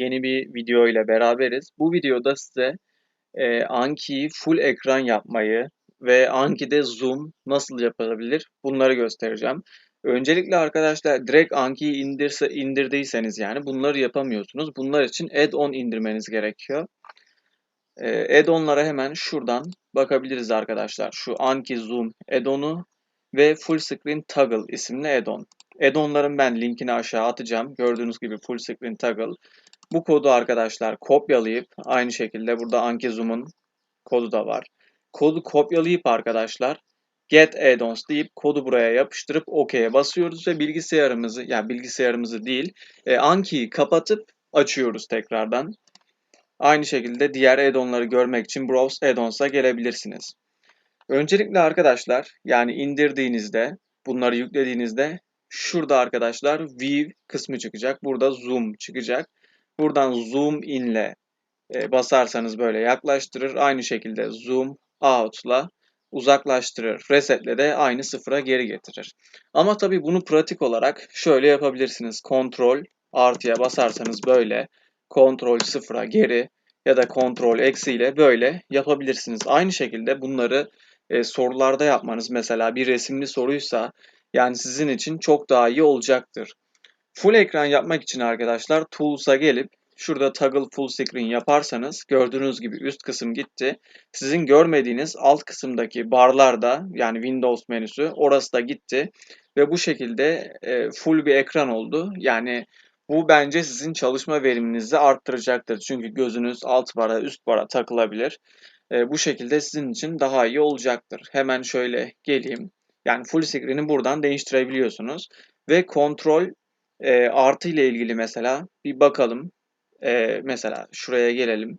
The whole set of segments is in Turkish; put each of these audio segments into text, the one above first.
yeni bir video ile beraberiz. Bu videoda size e, Anki'yi full ekran yapmayı ve Anki'de zoom nasıl yapılabilir bunları göstereceğim. Öncelikle arkadaşlar direkt Anki'yi indirse, indirdiyseniz yani bunları yapamıyorsunuz. Bunlar için add-on indirmeniz gerekiyor. E, add-on'lara hemen şuradan bakabiliriz arkadaşlar. Şu Anki Zoom add-on'u ve Full Screen Toggle isimli add-on. Add-on'ların ben linkini aşağı atacağım. Gördüğünüz gibi Full Screen Toggle. Bu kodu arkadaşlar kopyalayıp aynı şekilde burada Anki Zoom'un kodu da var. Kodu kopyalayıp arkadaşlar get add-ons deyip kodu buraya yapıştırıp OK'ye basıyoruz ve bilgisayarımızı yani bilgisayarımızı değil e, Anki'yi kapatıp açıyoruz tekrardan. Aynı şekilde diğer add-on'ları görmek için Browse Add-ons'a gelebilirsiniz. Öncelikle arkadaşlar yani indirdiğinizde bunları yüklediğinizde şurada arkadaşlar View kısmı çıkacak. Burada Zoom çıkacak. Buradan Zoom in'le e, basarsanız böyle yaklaştırır. Aynı şekilde Zoom out'la uzaklaştırır. Resetle de aynı sıfıra geri getirir. Ama tabii bunu pratik olarak şöyle yapabilirsiniz. Kontrol artıya basarsanız böyle kontrol sıfıra geri ya da kontrol eksi ile böyle yapabilirsiniz. Aynı şekilde bunları e, sorularda yapmanız mesela bir resimli soruysa yani sizin için çok daha iyi olacaktır. Full ekran yapmak için arkadaşlar Tools'a gelip şurada Toggle Full Screen yaparsanız gördüğünüz gibi üst kısım gitti. Sizin görmediğiniz alt kısımdaki barlarda yani Windows menüsü orası da gitti. Ve bu şekilde e, full bir ekran oldu. Yani bu bence sizin çalışma veriminizi arttıracaktır. Çünkü gözünüz alt bara üst bara takılabilir. E, bu şekilde sizin için daha iyi olacaktır. Hemen şöyle geleyim. Yani full screen'i buradan değiştirebiliyorsunuz. Ve kontrol e, artı ile ilgili mesela bir bakalım. E, mesela şuraya gelelim.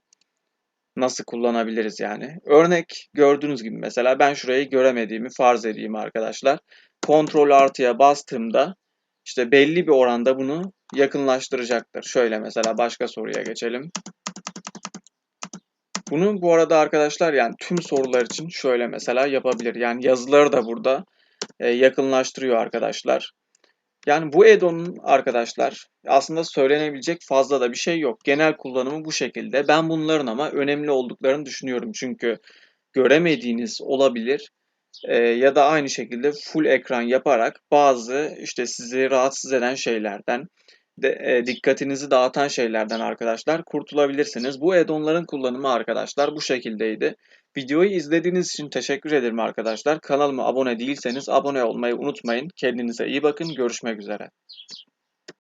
Nasıl kullanabiliriz yani. Örnek gördüğünüz gibi mesela ben şurayı göremediğimi farz edeyim arkadaşlar. Kontrol artıya bastığımda işte belli bir oranda bunu yakınlaştıracaktır. Şöyle mesela başka soruya geçelim. Bunu bu arada arkadaşlar yani tüm sorular için şöyle mesela yapabilir. Yani yazıları da burada yakınlaştırıyor arkadaşlar. Yani bu add-on'un arkadaşlar aslında söylenebilecek fazla da bir şey yok. Genel kullanımı bu şekilde. Ben bunların ama önemli olduklarını düşünüyorum. Çünkü göremediğiniz olabilir. E, ya da aynı şekilde full ekran yaparak bazı işte sizi rahatsız eden şeylerden de, e, dikkatinizi dağıtan şeylerden arkadaşlar kurtulabilirsiniz. Bu add-on'ların kullanımı arkadaşlar bu şekildeydi. Videoyu izlediğiniz için teşekkür ederim arkadaşlar. Kanalıma abone değilseniz abone olmayı unutmayın. Kendinize iyi bakın. Görüşmek üzere.